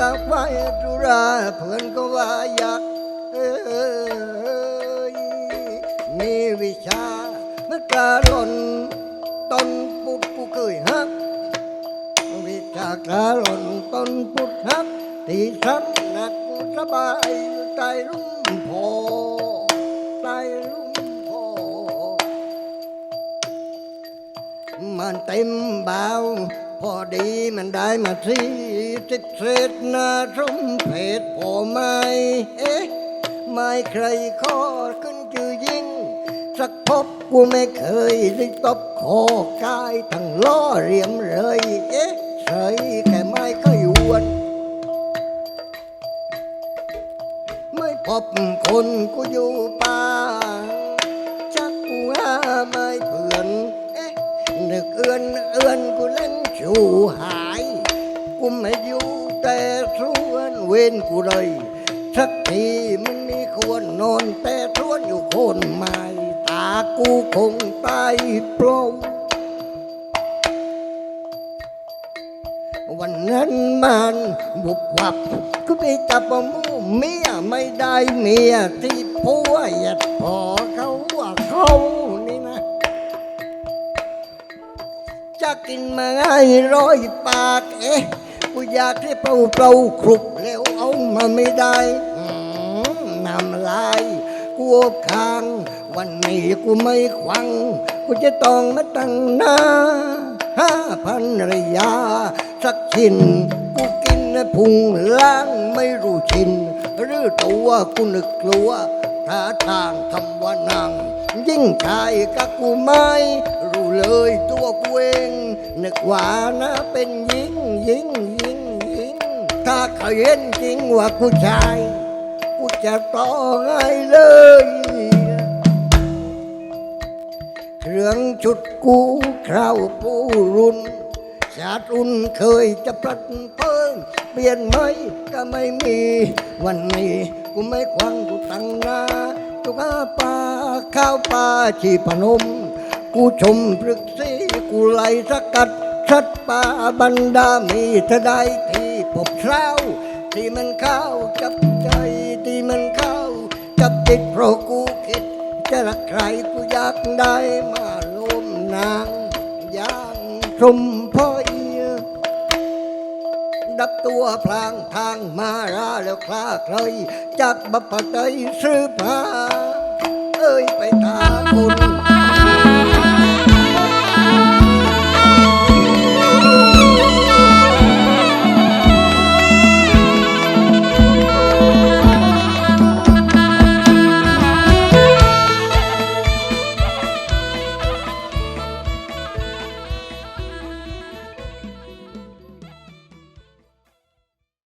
รักไว้ดุราเพื่อนก็ว่าอยากมีวิชาเมื่อการะลนตนปุดผู้เคยฮัก วิชาการะลนตนปุดฮักที่ทับหนักสบายใจรุ่มโอใจรุ่มโอมันเต็มเบา พอดีมันได้มาที่ติดเศษนาสมเพชพอไหม่เอ๊ะไม่ใครขอขึ้นชื่อยิ่ง สักพบกูไม่เคยได้ตบคอกายทั้งล้อเรียมเลยเอ๊ะเฉยแค่ไม่เคยอวดไม่พบคนกูอยู่ป่าชักกูหาไม่เพื่อน เอ๊ะนึกเอื้อนเอื้อนกูเล่น ชูหายกูไม่อยู่แต่สวนเว้นกูเลย สักทีมันมีควรนอนแต่สวนอยู่คนไม้ตากูคงตายโปร่งวันนั้นมันบุบวับก็ไปจับเอาหมูเมียไม่ได้เมียที่ผัวหยัดพอเขาว่าเขา กินมาง่ายร้อยปากเอ๊ะกูอยากให้เปล่าเปล่าครุบแล้วเอามาไม่ได้น้ำลายกูอบค้าง วันนี้กูไม่ควัง กูจะต้องมาตั้งหน้าห้าพันระยา สักชิ้นกูกินพุงล้างไม่รู้ชิน หรือตัวกูนึกกลัวท่าทางทำว่านางยิ่งชายกับกูไม่รู้เลยตัวกู ว่านะเป็นหญิงหญิงหญิงหญิงถ้าเขาเห็นจริงว่ากูชาย กูจะต่อให้เลย เครื่องชุดกูคราวปูรุนชาติอุ่นเคยจะปลัดเพิ่งเปลี่ยนไหมก็ไม่มี วันนี้กูไม่ควังกูตั้งหน้าตุกาปลาข้าวปลาชีพนม กูชมพฤกษีกูไล่สกัด ชัดป่าบรรดามีเธอได้ที่พบเช้า ที่มันเข้าจับใจที่มันเข้าจับติดเพราะกูคิด จะรักใครกูอยากได้มาลมนางอย่างชมพ่อเอียดับตัวพลางทางมาราแล้วคลาใครจากบัพพะใจซื้อผ้าเอ้ยไปทาคุณ